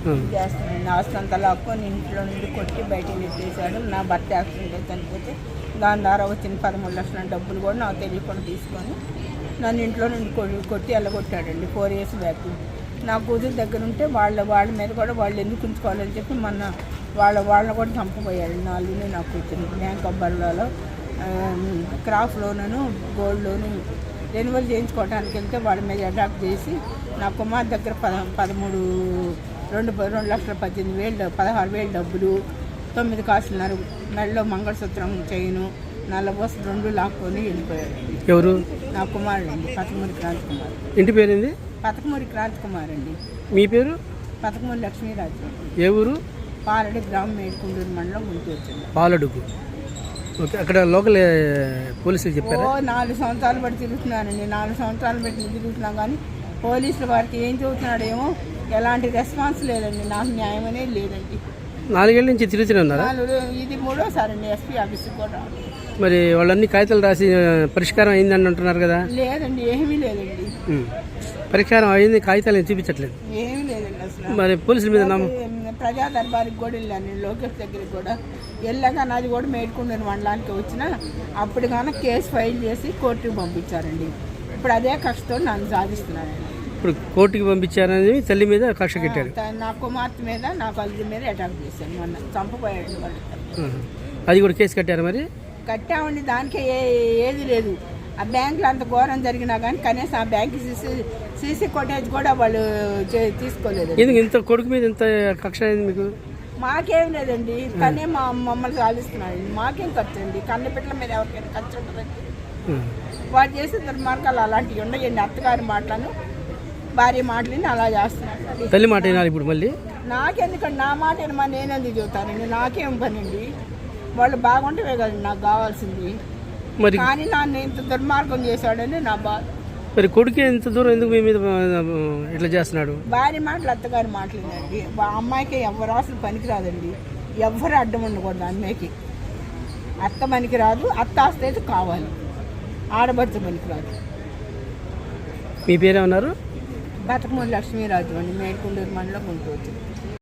Hmm. చేస్తున్నాను చేస్తానండి ఆస్తంతా లాక్కొని ఇంట్లో నుండి కొట్టి బయటికి నెట్టేశాడు. నా భర్త యాక్సిడెంట్ అయితే చనిపోతే దాని ద్వారా వచ్చిన పదమూడు లక్షల డబ్బులు కూడా నాకు తెలియకుండా తీసుకొని నన్ను ఇంట్లో నుండి కొ- కొట్టి వెళ్ళగొట్టాడండి ఫోర్ ఇయర్స్ బ్యాక్ నా కూతురు దగ్గర ఉంటే వాళ్ళ వాళ్ళ మీద కూడా వాళ్ళు ఎందుకు ఉంచుకోవాలని చెప్పి మొన్న వాళ్ళ వాళ్ళని కూడా చంపబోయాడు. నా నా కూతురు. బ్యాంక్ ఆఫ్ బరోడాలో crop loan gold loan renewal చేయించుకోవడానికి వెళ్తే వాళ్ళ మీద అడాప్ట్ చేసి నా కుమార్ దగ్గర పద పదమూడు రెండు రెండు లక్షల పద్దెనిమిది వేలు పదహారు వేలు డబ్బులు తొమ్మిది కాసులున్నారు మెడలో మంగళసూత్రం చైను నల్లబోస రెండు లాక్కొని వెళ్ళిపోయాడు. ఎవరు? నా కుమారుడు అండి పతకమూరి క్రాంతి కుమార్ ఇంటి పేరేంది? పతకమూరి క్రాంతి కుమార్ అండి మీ పేరు? పతకమూరి లక్ష్మీరాజు. ఏ ఊరు? పాలడి గ్రామం మేడుకుంటూరు మండలం గుంటూరు జిల్లా. పాలడుగు. ఓకే అక్కడ లోకల్ పోలీసులు చెప్పారా? నాలుగు సంవత్సరాలు బట్టి తిరుగుతున్నానండి నాలుగు సంవత్సరాలు బట్టి తిరుగుతున్నా కానీ పోలీసుల వారికి ఏం చెబుతున్నాడేమో ఎలాంటి రెస్పాన్స్ లేదండి. నాకు న్యాయం అనేది లేదండి. నాలుగేళ్ళ నుంచి తిరుగుతూనే ఉన్నారా? నాలుగు ఇది మూడోసారి అండి ఎస్పీ ఆఫీస్కి కూడా. మరి వాళ్ళన్ని కాగితాలు రాసి పరిష్కారం అయిందని అంటున్నారు కదా? లేదండి ఏమీ లేదండి. పరిష్కారం అయింది కాగితాలు చూపించట్లేదు? ఏమీ లేదండి అసలు. మరి పోలీసుల మీద ప్రజా దర్బార్కి కూడా వెళ్ళాను లోకేష్ దగ్గరికి కూడా. వెళ్ళాక నాది కూడా మేడ్కుండని మండలానికి వచ్చిన అప్పుడు కానీ కేసు ఫైల్ చేసి కోర్టుకు పంపించారండి. ఇప్పుడు అదే కష్టతో నన్ను సాధిస్తున్నానండి ఇప్పుడు కోర్టుకి పంపించారని తల్లి మీద కక్ష కట్టాడు త- నా కుమార్తె మీద నా కలుగు మీద అటాక్ చేశాను మొన్న. ఉం. అది కూడా కేసు కట్టారు మరి? కట్టామండి దానికి ఏ ఏది లేదు. ఆ బ్యాంకులో అంత ఘోరం జరిగినా కానీ కనీసం ఆ బ్యాంక్ సీసీ కొటేజ్ కూడా వాళ్ళు చే- తీసుకోలేదు ఎందుకు ఇంత కొడుకు మీద ఇంత కక్ష అయింది మీకు? మాకేం లేదండి. కానీ మా మమ్మల్ని సాధిస్తున్నాడు మాకేం ఖర్చు అండి? కన్న బిడ్డల మీద ఎవరికైనా ఖర్చు ఉంటుందండి. వాడు చేసే దుర్మార్గాలు అలాంటివి ఉండయండి. అత్తగారి మాటలను భార్య మాటలని అలా చేస్తున్నాడు తల్లి మాట వినాలి ఇప్పుడు మళ్ళీ? నాకెందుకండి? నా మాట ఏమో నేనెందుకు చెబుతానండి నాకేం పనండి? వాళ్ళు బాగుంటే కదండి నాకు కావాల్సింది. మరి కానీ నన్ను ఇంత దుర్మార్గం చేశాడని నా బాధ మరి కొడుకే ఇంత దూరం ఎందుకు మీ మీద ఇట్లా చేస్తున్నాడు? భార్య మాటలు అత్తగారి మాటలేనండి అమ్మాయికి ఎవరు అసలు పనికిరాదండి. ఎవ్వరు అడ్డం ఉండకూడదు అమ్మాయికి అత్త పనికిరాదు అత్త ఆస్తి అయితే కావాలి. ఆడబడితే పనికిరాదు. మీ పేరేమన్నారు? బతకమూడి లక్ష్మీరాజు అండి మేడ్కొండూరు మండలం గుంటూరు